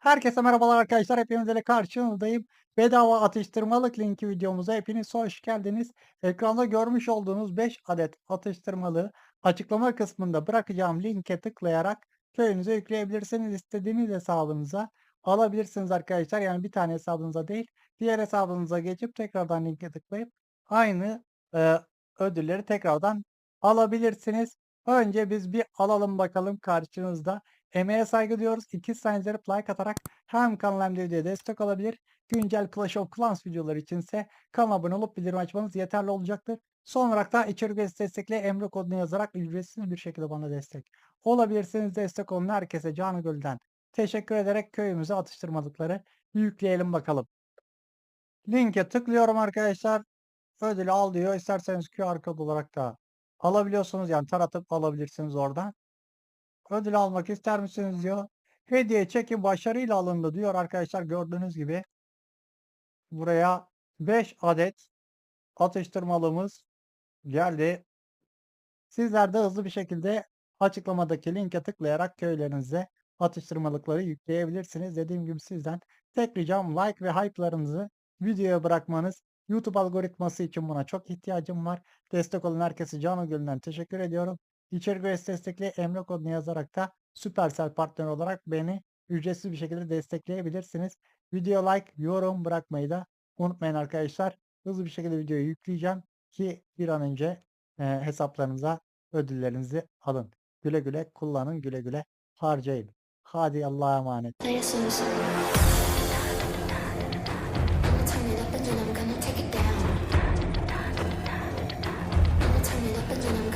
Herkese merhabalar arkadaşlar. Hepinizle karşınızdayım. Bedava atıştırmalık linki videomuza hepiniz hoş geldiniz. Ekranda görmüş olduğunuz 5 adet atıştırmalığı açıklama kısmında bırakacağım linke tıklayarak köyünüze yükleyebilirsiniz. İstediğiniz hesabınıza alabilirsiniz arkadaşlar. Yani bir tane hesabınıza değil, diğer hesabınıza geçip tekrardan linke tıklayıp aynı e, ödülleri tekrardan alabilirsiniz. Önce biz bir alalım bakalım karşınızda. Emeğe saygı diyoruz. İki saniyeleri like atarak hem kanal hem de videoya destek olabilir. Güncel Clash of Clans videoları içinse kanala abone olup bildirim açmanız yeterli olacaktır. Son olarak da içerik destekle Emre kodunu yazarak ücretsiz bir şekilde bana destek olabilirsiniz. Destek olun herkese canı gölden. Teşekkür ederek köyümüze atıştırmalıkları yükleyelim bakalım. Linke tıklıyorum arkadaşlar. Ödülü al diyor. İsterseniz QR kod olarak da alabiliyorsunuz. Yani taratıp alabilirsiniz oradan. Ödül almak ister misiniz diyor. Hediye çeki başarıyla alındı diyor arkadaşlar gördüğünüz gibi. Buraya 5 adet atıştırmalımız geldi. Sizler de hızlı bir şekilde açıklamadaki linke tıklayarak köylerinize atıştırmalıkları yükleyebilirsiniz. Dediğim gibi sizden tek ricam like ve hype'larınızı videoya bırakmanız. YouTube algoritması için buna çok ihtiyacım var. Destek olan herkese canı gönülden teşekkür ediyorum. İçerik üyesi destekli Emre kodunu yazarak da Supercell partner olarak beni ücretsiz bir şekilde destekleyebilirsiniz. Video like, yorum bırakmayı da unutmayın arkadaşlar. Hızlı bir şekilde videoyu yükleyeceğim ki bir an önce e, hesaplarınıza ödüllerinizi alın. Güle güle kullanın, güle güle harcayın. Hadi Allah'a emanet. Thank you.